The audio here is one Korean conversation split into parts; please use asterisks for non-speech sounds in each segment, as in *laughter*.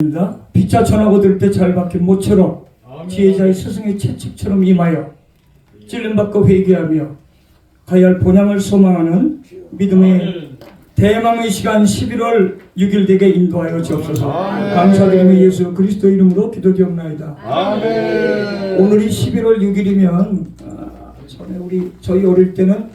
입니다. 빛자 전하고 들 때잘 박힌 모처럼 지혜자의 스승의 채찍처럼 임하여 찔림받고 회개하며 가야 할 본향을 소망하는 믿음의 대망의 시간 11월 6일 되게 인도하여 주옵소서 감사드리며 예수 그리스도 이름으로 기도드옵나이다 아멘. 오늘이 11월 6일이면 전에 우리 저희 어릴 때는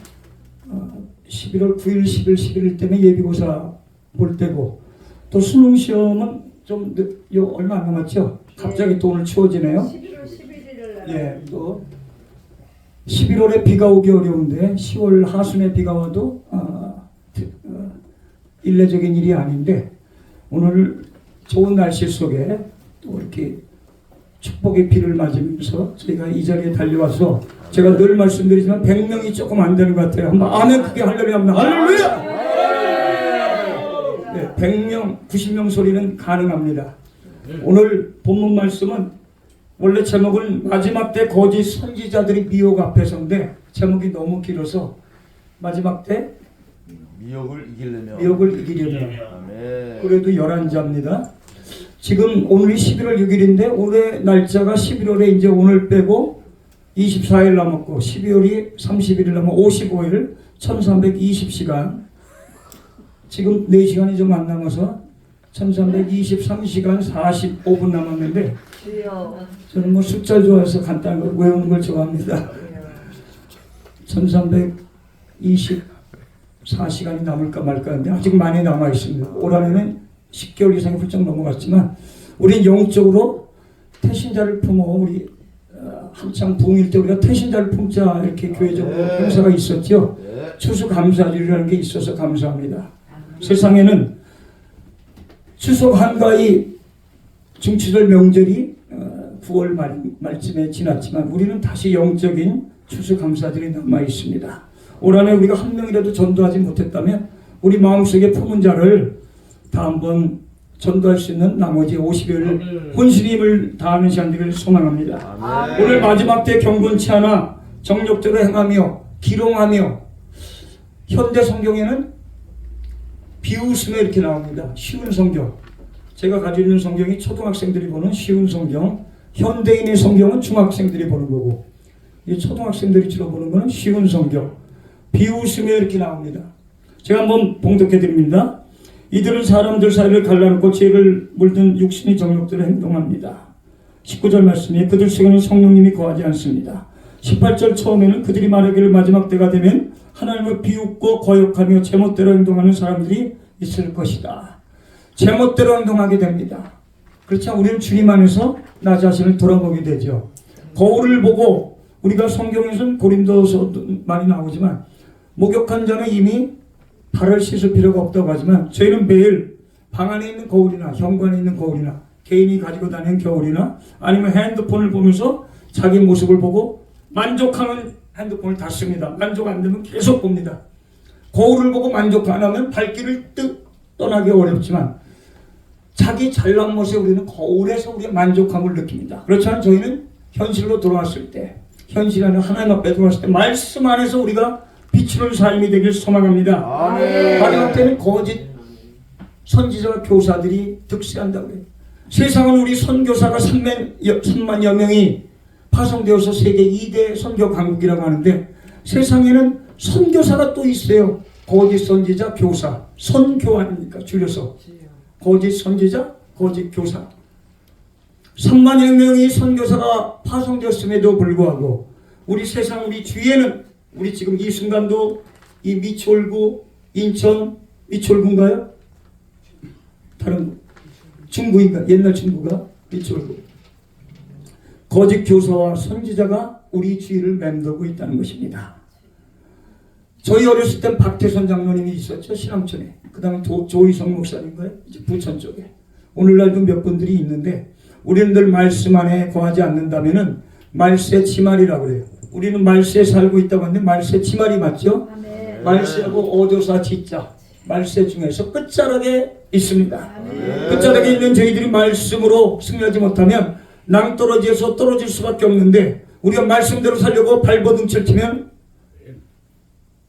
어, 11월 9일, 10일, 11일 때문에 예비고사 볼 때고 또 수능 시험은 좀 늦- 요 얼마 안 남았죠? 갑자기 또 오늘 추워지네요. 11월 11일을 날 예, 또 11월에 비가 오기 어려운데 10월 하순에 비가 와도 어, 트- 어, 일례적인 일이 아닌데 오늘 좋은 날씨 속에 또 이렇게 축복의 비를 맞으면서 저희가 이 자리에 달려와서 제가 늘 말씀드리지만 100명이 조금 안 되는 것 같아요. 한번 아멘 크게 할렐루야 합니다. 할렐루야! 네, 100명, 90명 소리는 가능합니다. 오늘 본문 말씀은 원래 제목은 마지막 때 거짓 선지자들이 미혹 앞에서인데 제목이 너무 길어서 마지막 때 미혹을 이기려면 미혹을 이기려면. 그래도 11자입니다. 지금 오늘이 11월 6일인데 올해 날짜가 11월에 이제 오늘 빼고 24일 남았고 12월이 31일 남아 55일 1320시간 지금 4시간이 좀 안 남아서 1323시간 45분 남았는데 저는 뭐 숫자 좋아해서 간단한 걸 외우는 걸 좋아합니다. 1324시간이 남을까 말까 하는데 아직 많이 남아 있습니다. 올 한해는 10개월 이상이 훌쩍 넘어갔지만 우린 영적으로 태신자를 품어 우리 어, 한창 부흥일 때 우리가 태신자를 품자 이렇게 교회적으로 네. 행사가 있었죠. 네. 추수 감사절이라는 게 있어서 감사합니다. 세상에는 추석 한가위 중추절 명절이 어, 9월 말, 말쯤에 지났지만 우리는 다시 영적인 추수 감사절이 남아 있습니다. 올 한해 우리가 한 명이라도 전도하지 못했다면 우리 마음속에 품은 자를 다 한번 전도할 수 있는 나머지 50여일 혼신의 힘을 다하는 시간 되기를 소망합니다. 아멘. 오늘 마지막 때 경건치 않아 정력대로 행하며 기롱하며 현대 성경에는 비웃으며 이렇게 나옵니다. 쉬운 성경. 제가 가지고 있는 성경이 초등학생들이 보는 쉬운 성경, 현대인의 성경은 중학생들이 보는 거고, 이 초등학생들이 주로 보는 거는 쉬운 성경. 비웃으며 이렇게 나옵니다. 제가 한번 봉독해 드립니다. 이들은 사람들 사이를 갈라놓고 죄를 물든 육신의 정욕대로 행동합니다. 19절 말씀에 그들 속에는 성령님이 거하지 않습니다. 18절 처음에는 그들이 말하기를 마지막 때가 되면 하나님을 비웃고 거역하며 제멋대로 행동하는 사람들이 있을 것이다. 제멋대로 행동하게 됩니다. 그렇죠? 우리는 주님 안에서 나 자신을 돌아보게 되죠. 거울을 보고 우리가 성경에서는 고린도서도 많이 나오지만 목욕한 자는 이미 발을 씻을 필요가 없다고 하지만 저희는 매일 방 안에 있는 거울이나 현관에 있는 거울이나 개인이 가지고 다니는 거울이나 아니면 핸드폰을 보면서 자기 모습을 보고 만족하면 핸드폰을 닫습니다. 만족 안 되면 계속 봅니다. 거울을 보고 만족 안 하면 발길을 뜻 떠나기 어렵지만 자기 잘난 모습에 우리는 거울에서 우리가 만족함을 느낍니다. 그렇지만 저희는 현실로 돌아왔을 때 현실 안에 하나님 앞에 돌아왔을 때 말씀 안에서 우리가 비추는 삶이 되길 소망합니다. 마지막 때는 거짓 선지자와 교사들이 득세한다고 해요. 세상은 우리 선교사가 3만, 3만 여 명이 파송되어서 세계 2대 선교 강국이라고 하는데 세상에는 선교사가 또 있어요. 거짓 선지자, 교사, 선교 아닙니까? 줄여서. 거짓 선지자, 거짓 교사. 3만여 명이 선교사가 파송되었음에도 불구하고 우리 세상 우리 주위에는 우리 지금 이 순간도 이 미추홀구 인천 미추홀구인가요? 다른 중구인가? 옛날 중구가 미추홀구 거짓 교사와 선지자가 우리 주위를 맴돌고 있다는 것입니다. 저희 어렸을 땐 박태선 장로님이 있었죠 신암천에. 그 다음에 조희성 목사님과요 이제 부천 쪽에. 오늘날도 몇 분들이 있는데 우리는 늘 말씀 안에 거하지 않는다면은 말세 치말이라고 그래요. 우리는 말세에 살고 있다고 하는데 말세 치말이 맞죠? 아멘 말세하고 어조사 지자 말세 중에서 끝자락에 있습니다. 아멘 끝자락에 있는 저희들이 말씀으로 승리하지 못하면 낭떠러지에서 떨어질 수밖에 없는데 우리가 말씀대로 살려고 발버둥칠 치면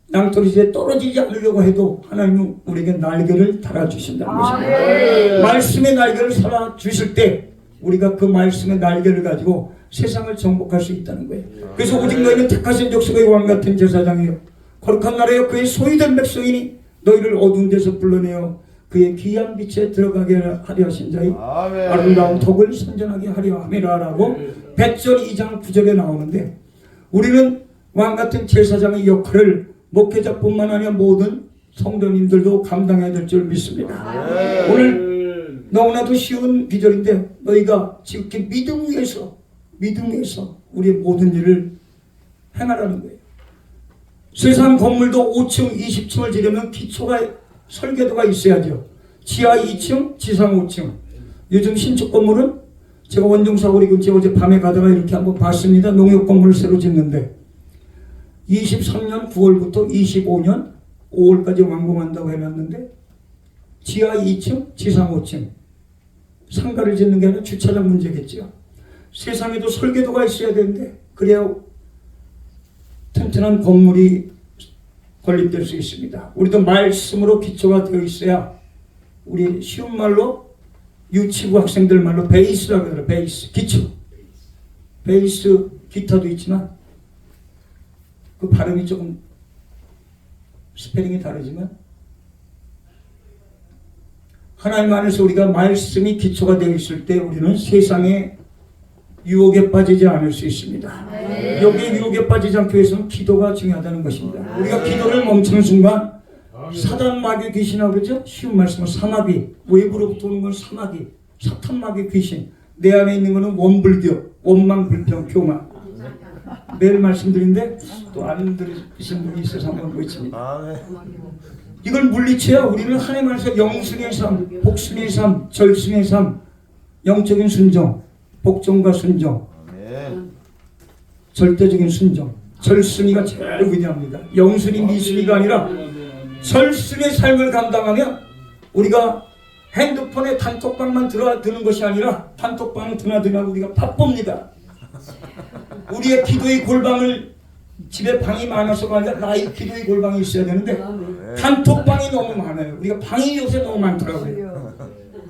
낭떠러지에 떨어지지 않으려고 해도 하나님은 우리에게 날개를 달아주신다는 것입니다. 말씀의 날개를 살아 주실 때 우리가 그 말씀의 날개를 가지고 세상을 정복할 수 있다는 거예요. 그래서 오직 너희는 택하신 족속의 왕 같은 제사장이요 거룩한 나라여 그의 소유된 백성이니 너희를 어두운 데서 불러내어 그의 귀한 빛에 들어가게 하려 하신 자의 아멘. 아름다운 덕을 선전하게 하려 함이라라고 백전 2장 9절에 나오는데 우리는 왕 같은 제사장의 역할을 목회자뿐만 아니라 모든 성도님들도 감당해야 될 줄 믿습니다. 네. 오늘 너무나도 쉬운 기절인데 너희가 지극히 믿음 위에서 믿음 위에서 우리의 모든 일을 행하라는 거예요. 세상 건물도 5층, 20층을 지려면 기초가 설계도가 있어야죠. 지하 2층, 지상 5층. 요즘 신축 건물은 제가 원종사거리 근처에 어제 밤에 가다가 이렇게 한번 봤습니다. 농협 건물을 새로 짓는데 23년 9월부터 25년 5월까지 완공한다고 해놨는데 지하 2층, 지상 5층 상가를 짓는 게 아니라 주차장 문제겠죠. 세상에도 설계도가 있어야 되는데 그래야 튼튼한 건물이 건립될 수 있습니다. 우리도 말씀으로 기초가 되어 있어야 우리 쉬운 말로 유치부 학생들 말로 베이스라고 그래요. 베이스, 기초. 베이스 기타도 있지만 그 발음이 조금 스페링이 다르지만 하나님 안에서 우리가 말씀이 기초가 되어 있을 때 우리는 세상의 유혹에 빠지지 않을 수 있습니다. 여기 유혹에 빠지지 않기 위해서는 기도가 중요하다는 것입니다. 우리가 기도를 멈추는 순간 사단 마귀 귀신이라고 그러죠? 쉬운 말씀은 사마귀 외부로부터 오는 건 사마귀 사탄 마귀 귀신 내 안에 있는 거는 원불교 원망 불평 교만 매일 말씀드린데 또 안 들으신 분이 있어서 한번. 아멘. 이걸 물리쳐야 우리는 하나님 안에서 영승의 삶, 복승의 삶, 절승의 삶, 영적인 순종, 복종과 순종, 아멘. 절대적인 순종, 절승이가 제일 위대합니다. 영순이 미순이가 아니라 절승의 삶을 감당하면 우리가 핸드폰에 단톡방만 들어드는 것이 아니라 단톡방을 드나드나 우리가 바쁩니다. 우리의 기도의 골방을 집에 방이 많아서가 아니라 나의 기도의 골방이 있어야 되는데 단톡방이 너무 많아요. 우리가 방이 요새 너무 많더라고요.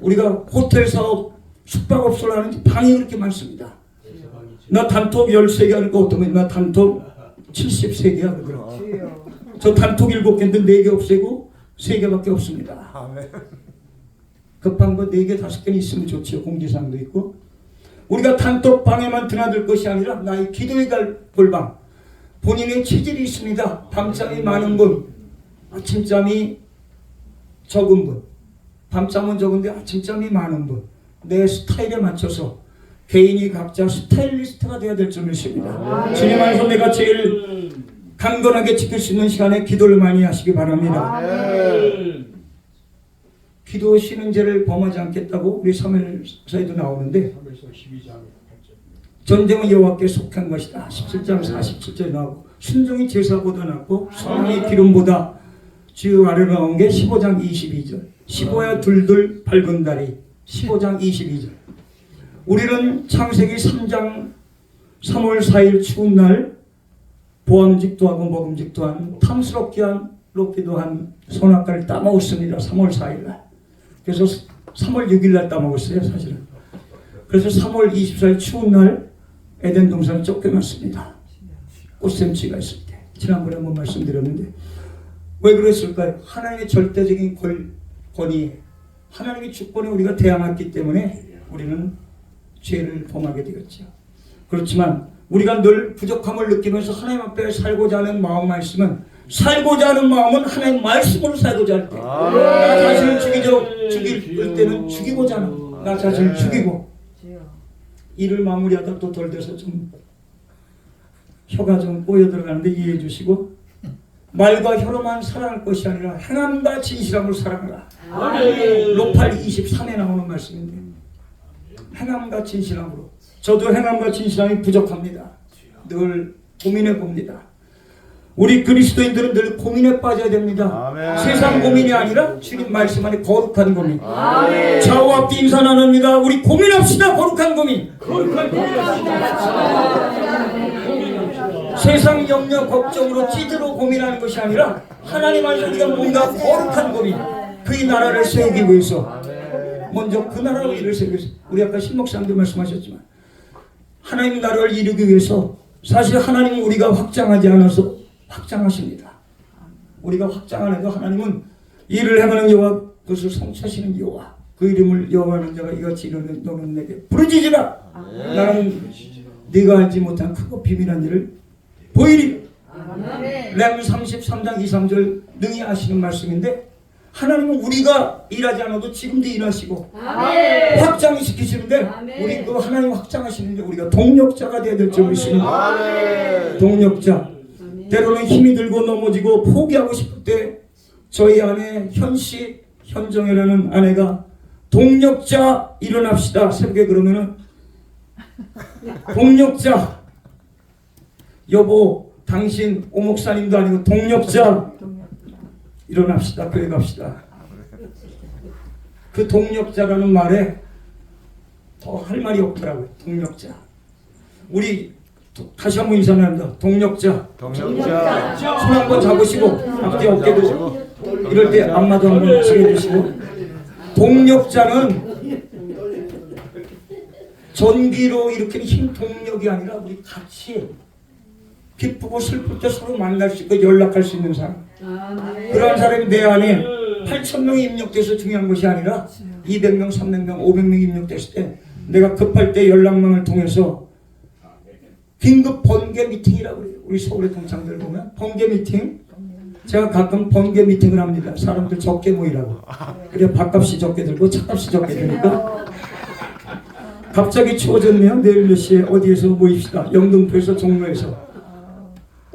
우리가 호텔 사업, 숙박업소를 하는데 방이 그렇게 많습니다. 나 단톡 13개 하는 거 어떤 거야? 나 단톡 73개 하거든요. 저 단톡 7개인데 4개 없애고 3개밖에 없습니다. 급한 거 4개, 5개 있으면 좋지요. 공지사항도 있고. 우리가 단톡 방에만 드나들 것이 아니라 나의 기도의 갈 골방. 본인의 체질이 있습니다. 밤잠이 많은 분, 아침잠이 적은 분. 밤잠은 적은데 아침잠이 많은 분. 내 스타일에 맞춰서 개인이 각자 스타일리스트가 되어야 될줄 믿습니다. 주님 안에서 내가 제일 강건하게 지킬 수 있는 시간에 기도를 많이 하시기 바랍니다. 아멘. 기도 쉬는 죄를 범하지 않겠다고 우리 사무엘서에도 나오는데 전쟁은 여호와께 속한 것이다. 17장 47절에 나오고 순종이 제사보다 낫고 소망이 기름보다 주여 아래 나온 게 15장 22절 15야 둘둘 밝은 다리 15장 22절 우리는 창세기 3장 3월 4일 추운 날 보암직도 하고 먹음직도 한 탐스럽게 한 높기도 한 소낙가를 따먹었습니다. 3월 4일 날. 그래서 3월 6일 날 따먹었어요, 사실은. 그래서 3월 24일 추운 날 에덴 동산을 쫓겨났습니다. 꽃샘치가 있을 때. 지난번에 한번 말씀드렸는데 왜 그랬을까요? 하나님의 절대적인 권, 권위, 하나님의 주권에 우리가 대항했기 때문에 우리는 죄를 범하게 되었죠. 그렇지만 우리가 늘 부족함을 느끼면서 하나님 앞에 살고자 하는 마음만 있으면 살고자 하는 마음은 하나님 말씀으로 살고자 할 때. 아멘. 나 자신을 죽이죠. 죽일 때는 죽이고자 하는. 나 자신을 죽이고. 일을 마무리하다 또 덜 돼서 좀 혀가 좀 꼬여 들어가는데 이해해 주시고 말과 혀로만 사랑할 것이 아니라 행함과 진실함으로 사랑하라. 로팔 23에 나오는 말씀인데 행함과 진실함으로 저도 행함과 진실함이 부족합니다. 늘 고민해 봅니다. 우리 그리스도인들은 늘 고민에 빠져야 됩니다. 아멘. 세상 고민이 아니라 주님 말씀 안에 거룩한 고민. 좌우 앞뒤 인사 나눕니다. 우리 고민합시다. 거룩한 고민. 세상 염려 걱정으로 찌들어 고민하는 것이 아니라 하나님 안에서 우리가 뭔가 거룩한 고민 그의 나라를 세우기 위해서 먼저 그 나라의 일을 세우기 위해서 우리 아까 신목사님도 말씀하셨지만 하나님 나라를 이루기 위해서 사실 하나님은 우리가 확장하지 않아서 확장하십니다. 우리가 확장 안 해도 하나님은 일을 행하는 여호와 그것을 성취하시는 여호와 그 이름을 여호와는 자가 이같이 이루는 너는 내게 부르짖으라 나는 네가 알지 못한 크고 비밀한 일을 보이리 아멘. 렘 33장 2, 3절 능히 아시는 말씀인데 하나님은 우리가 일하지 않아도 지금도 일하시고 아멘. 확장시키시는데 아멘. 우리 그 하나님 확장하시는데 우리가 동력자가 되어야 될 줄 믿습니다. 동력자. 때로는 힘이 들고 넘어지고 포기하고 싶을 때 저희 아내 현씨 현정이라는 아내가 동력자 일어납시다 새벽에 그러면은 동력자 여보 당신 오목사님도 아니고 동력자. 일어납시다 교회 갑시다. 그 동력자라는 말에 더 할 말이 없더라고요 동력자. 우리 도- 다시 한번 인사 나눕니다. 동력자. 동력자. 손 한번 잡으시고 앞뒤 어깨도 이럴 때 안마도 한번 치해주시고. 동력자는 전기로 일으키는 힘 동력이 아니라 우리 같이 기쁘고 슬플 때 서로 만날 수 있고 연락할 수 있는 사람 아멘. 그러한 사람이 내 안에 8천 명이 입력돼서 중요한 것이 아니라 200명, 300명, 500명 입력됐을 때 내가 급할 때 연락망을 통해서 긴급 번개 미팅이라고 그래요. 우리 서울의 동창들 보면 번개 미팅. 제가 가끔 번개 미팅을 합니다. 사람들 적게 모이라고. 그래 밥값이 적게 들고 차값이 적게 되니까 갑자기 추워졌네요. 내일 몇 시에 어디에서 모입시다. 영등포에서 종로에서.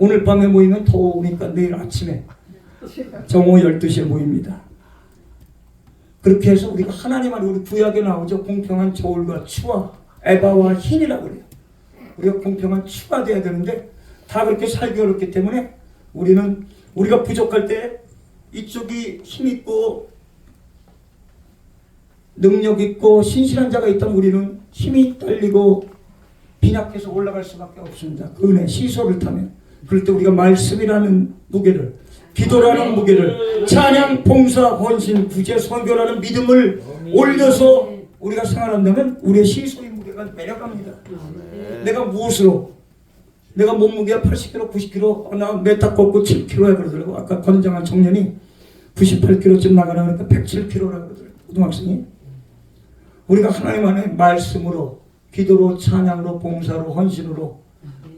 오늘 밤에 모이면 더우니까 내일 아침에 정오 12시에 모입니다. 그렇게 해서 우리가 하나님 안에 우리 구약에 나오죠. 공평한 저울과 추와 에바와 흰이라고 그래요. 우리가 공평한 추가 돼야 되는데 다 그렇게 살기 어렵기 때문에 우리는 우리가 부족할 때 이쪽이 힘 있고 능력 있고 신실한 자가 있다면 우리는 힘이 딸리고 빈약해서 올라갈 수밖에 없습니다. 그 은혜 시소를 타면 그럴 때 우리가 말씀이라는 무게를 기도라는 무게를 찬양 봉사 헌신 구제 선교라는 믿음을 올려서 우리가 생활한다면 우리의 시소의 무게가 내려갑니다. 내가 무엇으로 내가 몸무게가 80kg, 90kg, 어, 나 메타 걷고 7kg야 그러더라고. 아까 건장한 청년이 98kg쯤 나가라 그러니까 107kg라 그러더라고. 고등학생이. 우리가 하나님 안에 말씀으로, 기도로, 찬양으로, 봉사로, 헌신으로,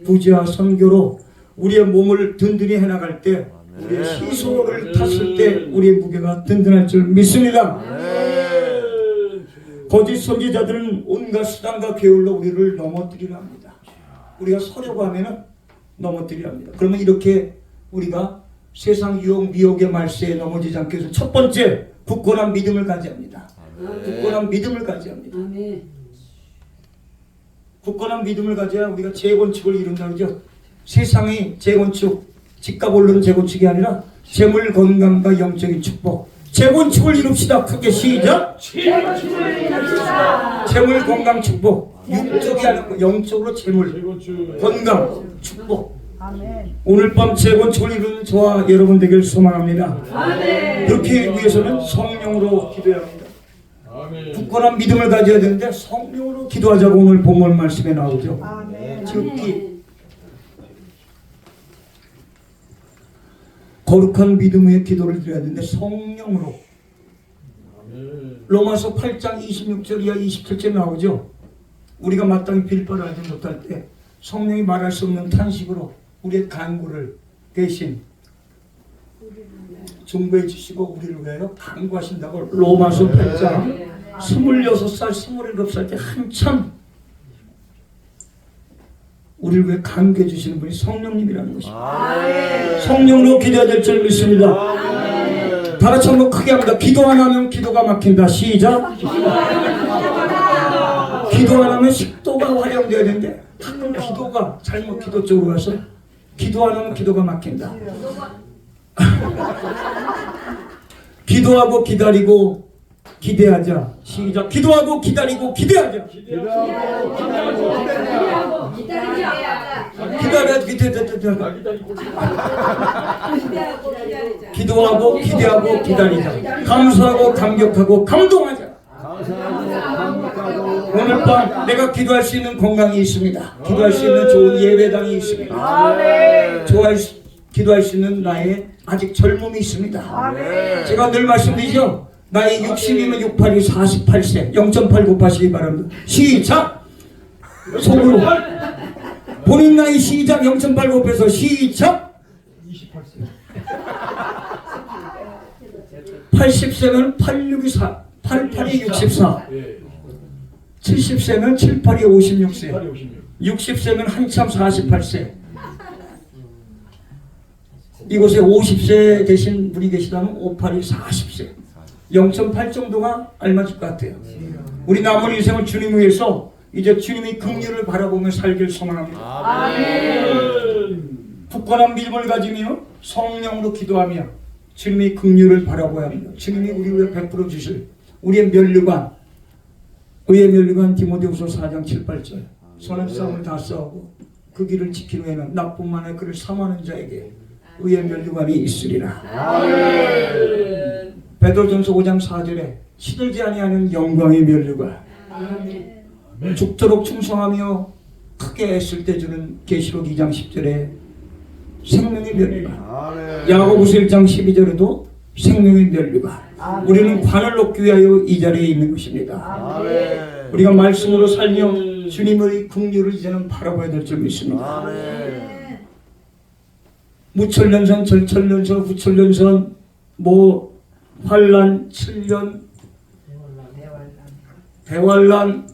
부지와 선교로 우리의 몸을 든든히 해나갈 때 우리의 시소를 탔을 때 우리의 무게가 든든할 줄 믿습니다. 거짓 선지자들은 온갖 수단과 계율로 우리를 넘어뜨리려 합니다. 우리가 서려고 하면은 넘어뜨리려 합니다. 그러면 이렇게 우리가 세상 유혹 미혹의 말세에 넘어지지 않기 위해서 첫 번째 굳건한 믿음을 가져야 합니다. 굳건한 믿음을 가져야 합니다. 아멘. 굳건한 믿음을 가져야 우리가 재건축을 이룬다 그러죠. 세상의 재건축, 집값 오르는 재건축이 아니라 재물 건강과 영적인 축복. 재건축을 이룹시다. 크게 시작. 재물 건강 축복. 육적이 아니고 영적으로 재물 건강 축복. 오늘 밤 재건축을 이루는 저와 여러분 되길 소망합니다. 그렇게 위해서는 성령으로 기도해야 합니다. 굳건한 믿음을 가져야 되는데 성령으로 기도하자고 오늘 본문 말씀에 나오죠. 특히 거룩한 믿음의 기도를 드려야 되는데 성령으로. 로마서 8장 26절 이하 27절 나오죠. 우리가 마땅히 빌바를 하지 못할 때 성령이 말할 수 없는 탄식으로 우리의 간구를 대신 중보해 주시고 우리를 위하여 간구하신다고 로마서 8장 26살, 27살 때 한참 우리를 위해 간구해 주시는 분이 성령님이라는 것입니다. 성령으로 기도해야 될 줄 믿습니다. 다 같이 한번 크게 합니다. 기도 안 하면 기도가 막힌다. 시작. 기도 안 하면 식도가 활용돼야 되는데 가끔 기도가 잘못 기도 쪽으로 가서 기도 안 하면 기도가 막힌다. *laughs* 기도하고 기다리고 기대하자. 시작. 기도하고 기다리고 기대하자. 기대하고 기대하고 기대하고 기다려 기대하자. 기도하고 기대하고 기다리자. 감사하고 감격하고 감동하자. 감사하고 감격하고 오늘 밤 내가 기도할 수 있는 건강이 있습니다. 기도할 수 있는 좋은 예배당이 있습니다. 좋아할 수, 기도할 수 있는 나의 아직 젊음이 있습니다. 제가 늘 말씀드리죠. 나이 60이면 68이 48세. 0.8 곱하시기 바랍니다. 시작! 속으로. 본인 나이 시작! 0.8 곱해서 시작! 80세면 86이 4 88이 64 70세면 78이 56세. 60세면 한참 48세. 이곳에 50세 되신 분이 계시다면 58이 40세 0.8 정도가 알맞을 것 같아요. 우리 남은 인생을 주님 위해서 이제 주님이 긍휼을 바라보며 살길 소망합니다. 굳건한 믿음을 가지며 성령으로 기도하며 주님의 긍휼을 바라보야 합니다. 주님이 우리 위해 베풀어 주실 우리의 면류관 의의 면류관 디모데후서 4장 7, 8절. 선한 싸움을 다 싸우고 그 길을 지킨 후에는 나뿐만의 그를 삼하는 자에게 의의 면류관이 있으리라 베드로전서 5장 4절에 시들지 아니하는 영광의 면류관 죽도록 충성하며 크게 애쓸 때 주는 계시록 2장 10절에 생명의 면류관 아멘. 야고보서 1장 12절에도 생명의 면류관 우리는 관을 놓기 위하여 이 자리에 있는 것입니다. 아멘. 우리가 말씀으로 살며 주님의 긍휼을 이제는 바라봐야 될줄 믿습니다. 아멘. 무천년선, 절천년선, 구천년선, 뭐 환란, 칠년, 대환란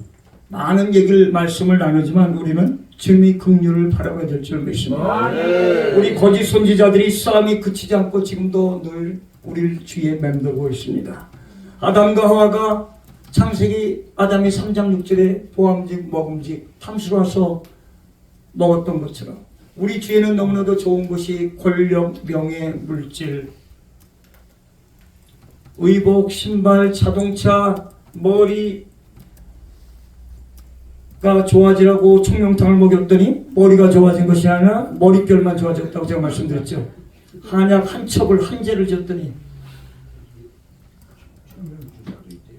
많은 얘기를 말씀을 나누지만 우리는 주님의 긍휼을 바라봐야 될 줄 믿습니다. 아멘 우리 거짓 선지자들이 싸움이 그치지 않고 지금도 늘 우리를 주위에 맴돌고 있습니다. 아담과 하와가 창세기 아담이 3장 6절에 보암직 먹음직 탐수로 와서 먹었던 것처럼 우리 주위에는 너무나도 좋은 것이 권력, 명예, 물질, 의복, 신발, 자동차, 머리가 좋아지라고 청명탕을 먹였더니 머리가 좋아진 것이 아니라 머릿결만 좋아졌다고 제가 말씀드렸죠. 한약 한 첩을 한 재를 줬더니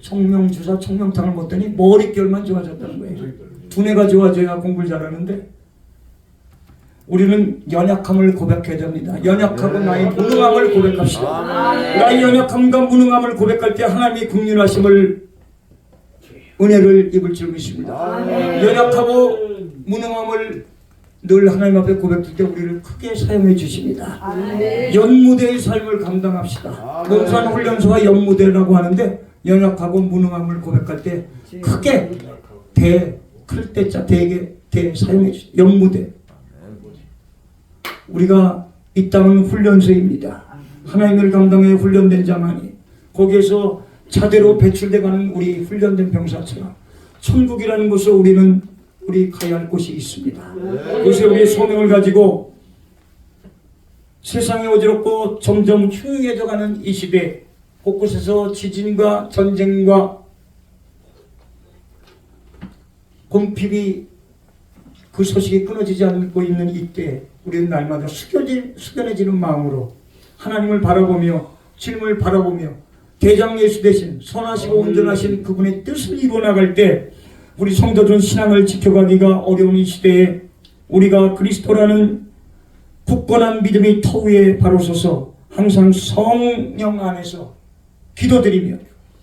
청명주사 청명탕을 먹더니 머릿결만 좋아졌다는 거예요. 두뇌가 좋아져야 공부를 잘하는데 우리는 연약함을 고백해야 됩니다. 연약하고 나의 무능함을 고백합시다. 나의 연약함과 무능함을 고백할 때 하나님의 국민하심을 은혜를 입을 줄 믿습니다. 연약하고 무능함을 늘 하나님 앞에 고백할 때 우리를 크게 사용해 주십니다. 연무대의 삶을 감당합시다. 논산 훈련소가 연무대라고 하는데 연약하고 무능함을 고백할 때 크게 대, 클 때자 대게 대 사용해 주십니다. 연무대. 우리가 이 땅은 훈련소입니다. 하나님을 감당해 훈련된 자만이 거기에서 자대로 배출돼 가는 우리 훈련된 병사처럼 천국이라는 곳을 우리는 우리 가야 할 곳이 있습니다. 그것에 우리의 소명을 가지고 세상이 어지럽고 점점 흉흉해져 가는 이 시대 곳곳에서 지진과 전쟁과 곰핍이 그 소식이 끊어지지 않고 있는 이때 우리는 날마다 숙여질, 숙연해지는 마음으로 하나님을 바라보며 주님을 바라보며 대장 예수 대신 선하시고 온전하신 그분의 뜻을 이루어나갈 때 우리 성도들은 신앙을 지켜가기가 어려운 이 시대에 우리가 그리스도라는 굳건한 믿음의 터 위에 바로 서서 항상 성령 안에서 기도드리며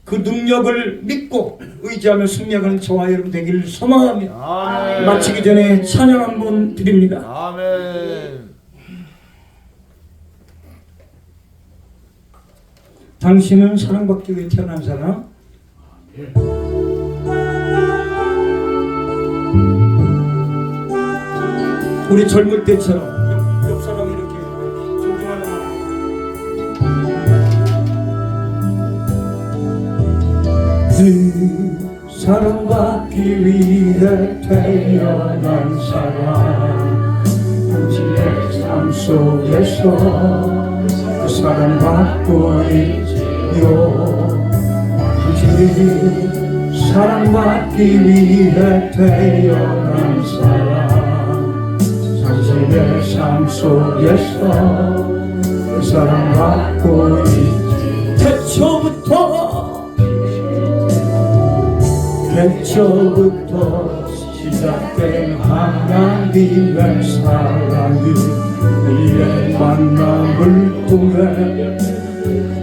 그 능력을 믿고 의지하며 승리하는 저와 여러분 되기를 소망하며 아멘 마치기 전에 찬양 한번 드립니다. 아멘 당신은 사랑받기 위해 태어난 사람. 우리 젊을 때처럼 사랑받기 위해 태어난 사람. 당신의 삶 속에서 그 사랑받고 있지요. 당신 사랑받기 위해 태어난 사람. 당신의 삶 속에서 그 사랑받고 있지. 태초부터 태초부터 시작된 하나님의 사랑이 우리의 만남을 통해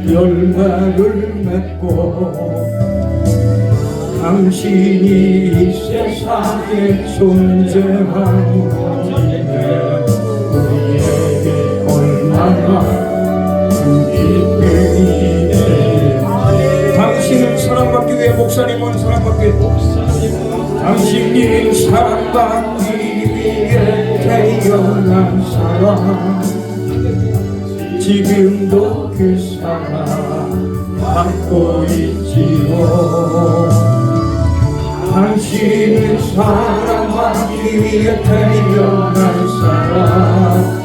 열매를 맺고 당신이 이 세상에 존재하는 우리에게 얼마나 큰 기쁨이 당신은 사랑받기 위해 목사님은 사랑받기 위해 당신이 사랑받기 위해 태어난 사람. 지금도 그 사랑 받고 있지요. 당신은 사랑받기 위해 태어난 사람.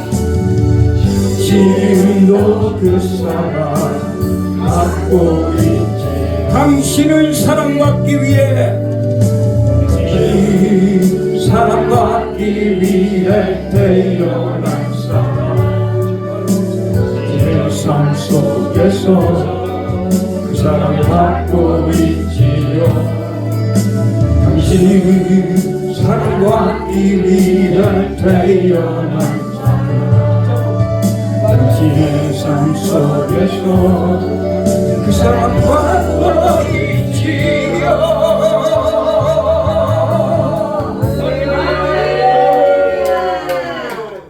지금도 그 사랑 받고 있지 당신은 사랑받기 위해 이 사랑받기 위해 태어난 사람 내삶 속에서 그 사랑 받고 있지요. 당신이 사랑받기 위해 태어난 사람 당신의 삶 속에서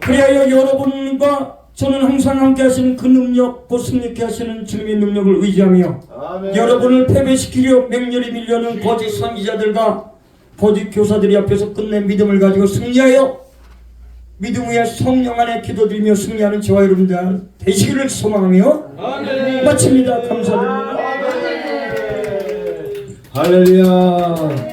그 그리하여 여러분과 저는 항상 함께 하시는 그 능력 곧 승리케 하시는 주님의 능력을 의지하며 아멘. 여러분을 패배시키려 맹렬히 밀려는 거짓 선지자들과 거짓 교사들이 앞에서 끝낸 믿음을 가지고 승리하여 믿음 위에 성령 안에 기도드리며 승리하는 저와 여러분들 되시기를 소망하며 마칩니다. 감사드립니다. 할렐루야.